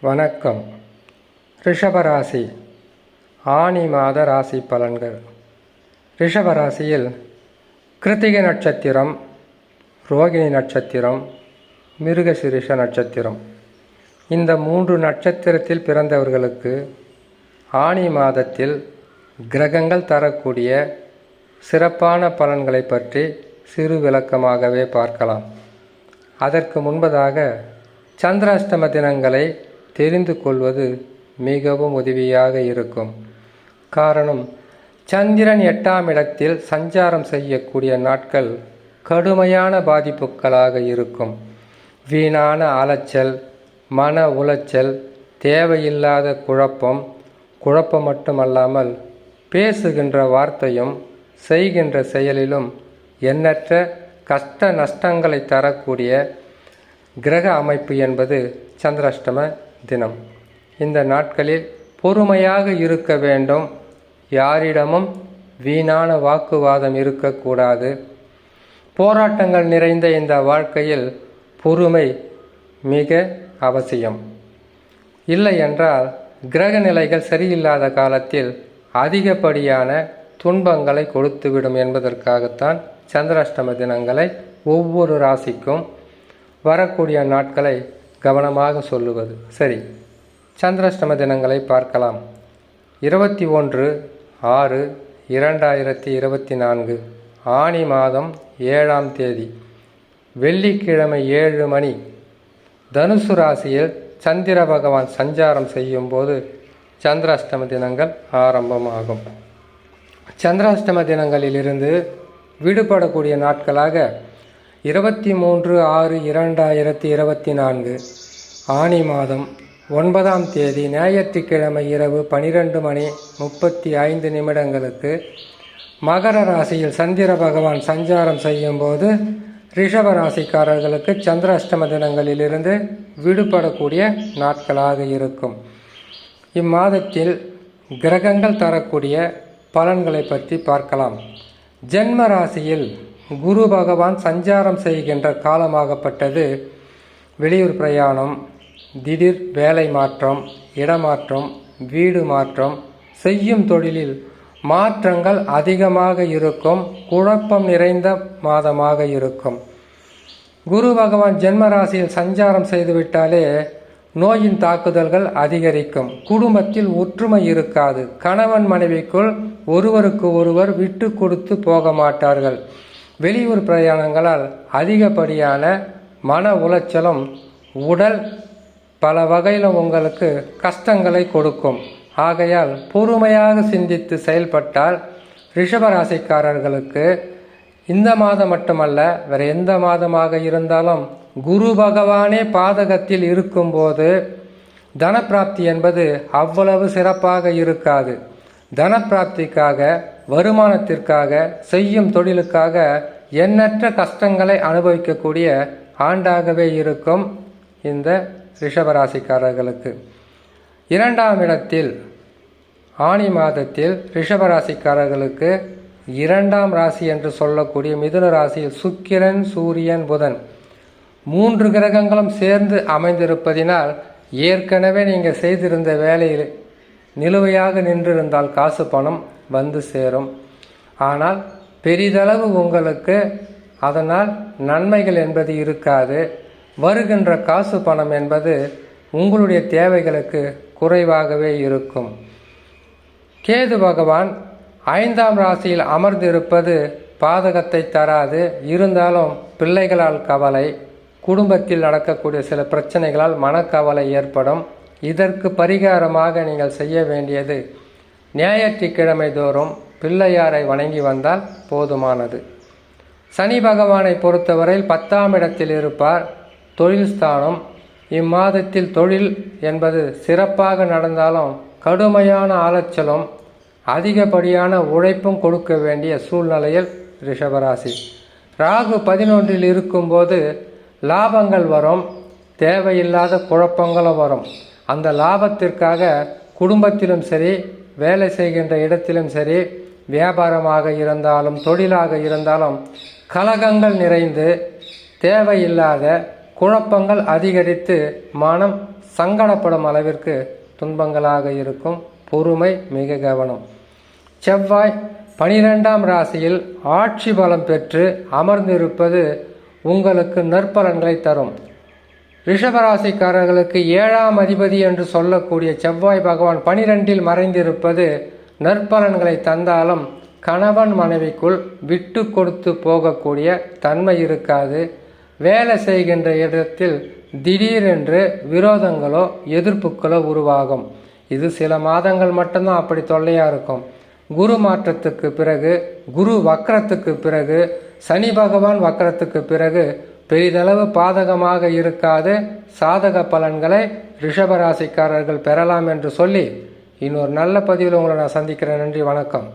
வணக்கம். ரிஷபராசி. ஆனி மாத ராசி பலன்கள். ரிஷபராசியில் கிருத்திகை நட்சத்திரம் ரோகிணி நட்சத்திரம் மிருகசிரிஷ நட்சத்திரம். இந்த மூன்று நட்சத்திரத்தில் பிறந்தவர்களுக்கு ஆனி மாதத்தில் கிரகங்கள் தரக்கூடிய சிறப்பான பலன்களை பற்றி சிறு விளக்கமாகவே பார்க்கலாம். அதற்கு முன்பதாக சந்திராஷ்டம தினங்களை தெரிந்து கொள்வது மிகவும் உதவியாக இருக்கும். காரணம் சந்திரன் எட்டாம் இடத்தில் சஞ்சாரம் செய்யக்கூடிய நாட்கள் கடுமையான பாதிப்புகளாக இருக்கும். வீணான அலைச்சல் மன உளைச்சல் தேவையில்லாத குழப்பம் குழப்பம் மட்டுமல்லாமல் பேசுகின்ற வார்த்தையும் செய்கின்ற செயலிலும் எண்ணற்ற கஷ்ட நஷ்டங்களை தரக்கூடிய கிரக அமைப்பு என்பது சந்திராஷ்டம தினம். இந்த நாட்களில் பொறுமையாக இருக்க வேண்டும். யாரிடமும் வீணான வாக்குவாதம் இருக்கக்கூடாது. போராட்டங்கள் நிறைந்த இந்த வாழ்க்கையில் பொறுமை மிக அவசியம். இல்லை என்றால் கிரக நிலைகள் சரியில்லாத காலத்தில் அதிகப்படியான துன்பங்களை கொடுத்துவிடும் என்பதற்காகத்தான் சந்திராஷ்டம தினங்களை ஒவ்வொரு ராசிக்கும் வரக்கூடிய நாட்களை கவனமாக சொல்லுவது. சரி சந்திராஷ்டம தினங்களை பார்க்கலாம். இருபத்தி ஒன்று ஆறு இரண்டாயிரத்தி இருபத்தி நான்கு ஆனி மாதம் ஏழாம் தேதி. வெள்ளிக்கிழமை ஏழு மணி. தனுசு ராசியில் சந்திர பகவான் சஞ்சாரம் செய்யும்போது சந்திராஷ்டம தினங்கள் ஆரம்பமாகும். சந்திராஷ்டம தினங்களிலிருந்து விடுபடக்கூடிய நாட்களாக இருபத்தி மூன்று ஆறு இரண்டாயிரத்தி இருபத்தி நான்கு ஆனி மாதம் ஒன்பதாம் தேதி ஞாயிற்றுக்கிழமை இரவு பனிரெண்டு மணி முப்பத்தி ஐந்து நிமிடங்களுக்கு மகர ராசியில் சந்திர பகவான் சஞ்சாரம் செய்யும்போது ரிஷப ராசிக்காரர்களுக்கு சந்திராஷ்டம தினங்களிலிருந்து விடுபடக்கூடிய நாட்களாக இருக்கும். இம்மாதத்தில் கிரகங்கள் தரக்கூடிய பலன்களை பற்றி பார்க்கலாம். ஜென்ம ராசியில் குரு பகவான் சஞ்சாரம் செய்கின்ற காலமாகப்பட்டது வெளியூர் பிரயாணம் திடீர் வேலை மாற்றம் இடமாற்றம் வீடு மாற்றம் செய்யும் தொழிலில் மாற்றங்கள் அதிகமாக இருக்கும் குழப்பம் நிறைந்த மாதமாக இருக்கும். குரு பகவான் ஜென்ம ராசியில் சஞ்சாரம் செய்துவிட்டாலே நோயின் தாக்குதல்கள் அதிகரிக்கும். குடும்பத்தில் ஒற்றுமை இருக்காது. கணவன் மனைவிக்குள் ஒருவருக்கு ஒருவர் விட்டு கொடுத்து போக மாட்டார்கள். வெளியூர் பிரயாணங்களால் அதிகப்படியான மன உளைச்சலும் உடல் பல வகையில் உங்களுக்கு கஷ்டங்களை கொடுக்கும். ஆகையால் பொறுமையாக சிந்தித்து செயல்பட்டால் ரிஷபராசிக்காரர்களுக்கு இந்த மாதம் மட்டுமல்ல வேறு எந்த மாதமாக இருந்தாலும் குரு பகவானே பாதகத்தில் இருக்கும்போது தனப்பிராப்தி என்பது அவ்வளவு சிறப்பாக இருக்காது. தனப்பிராப்திக்காக வருமானத்திற்காக செய்யும் தொழிலுக்காக எண்ணற்ற கஷ்டங்களை அனுபவிக்கக்கூடிய ஆண்டாகவே இருக்கும் இந்த ரிஷபராசிக்காரர்களுக்கு. இரண்டாம் இடத்தில் ஆணி மாதத்தில் ரிஷபராசிக்காரர்களுக்கு இரண்டாம் ராசி என்று சொல்லக்கூடிய மிதுன ராசியில் சுக்கிரன் சூரியன் புதன் மூன்று கிரகங்களும் சேர்ந்து அமைந்திருப்பதினால் ஏற்கனவே நீங்கள் செய்திருந்த வேலையில் நிலுவையாக நின்றிருந்தால் காசு பணம் வந்து சேரும். ஆனால் பெரிதளவு உங்களுக்கு அதனால் நன்மைகள் என்பது இருக்காது. வருகின்ற காசு பணம் என்பது உங்களுடைய தேவைகளுக்கு குறைவாகவே இருக்கும். கேது பகவான் ஐந்தாம் ராசியில் அமர்ந்திருப்பது பாதகத்தை தராது. இருந்தாலும் பிள்ளைகளால் கவலை குடும்பத்தில் நடக்கக்கூடிய சில பிரச்சனைகளால் மனக்கவலை ஏற்படும். இதற்கு பரிகாரமாக நீங்கள் செய்ய வேண்டியது ஞாயிற்றுக்கிழமை தோறும் பிள்ளையாரை வணங்கி வந்தால் போதுமானது. சனி பகவானை பொறுத்தவரையில் பத்தாம் இடத்தில் இருப்பார். தொழில் ஸ்தானம். இம்மாதத்தில் தொழில் என்பது சிறப்பாக நடந்தாலும் கடுமையான அலைச்சலும் அதிகப்படியான உழைப்பும் கொடுக்க வேண்டிய சூழ்நிலையில் ரிஷபராசி. ராகு பதினொன்றில் இருக்கும்போது லாபங்கள் வரும் தேவையில்லாத குழப்பங்களும் வரும். அந்த லாபத்திற்காக குடும்பத்திலும் சரி வேலை செய்கின்ற இடத்திலும் சரி வியாபாரமாக இருந்தாலும் தொழிலாக இருந்தாலும் கலகங்கள் நிறைந்து தேவையில்லாத குழப்பங்கள் அதிகரித்து மனம் சங்கடப்படும் அளவிற்கு துன்பங்களாக இருக்கும். பொறுமை மிக கவனம். செவ்வாய் பனிரெண்டாம் ராசியில் ஆட்சி பலம் பெற்று அமர்ந்திருப்பது உங்களுக்கு நற்பலன்களை தரும். ரிஷபராசிக்காரர்களுக்கு ஏழாம் அதிபதி என்று சொல்லக்கூடிய செவ்வாய் பகவான் பனிரெண்டில் மறைந்திருப்பது நற்பலன்களை தந்தாலும் கணவன் மனைவிக்குள் விட்டு கொடுத்து போகக்கூடிய தன்மை இருக்காது. வேலை செய்கின்ற இடத்தில் திடீரென்று விரோதங்களோ எதிர்ப்புகளோ உருவாகும். இது சில மாதங்கள் மட்டும்தான் அப்படி தொல்லையாக இருக்கும். குரு மாற்றத்துக்கு பிறகு குரு வக்கரத்துக்கு பிறகு சனி பகவான் வக்கரத்துக்கு பிறகு பெரிதளவு பாதகமாக இருக்காது சாதக பலன்களை ரிஷபராசிக்காரர்கள் பெறலாம் என்று சொல்லி இன்னொரு நல்ல பதிவில் உங்களை நான் சந்திக்கிறேன். நன்றி வணக்கம்.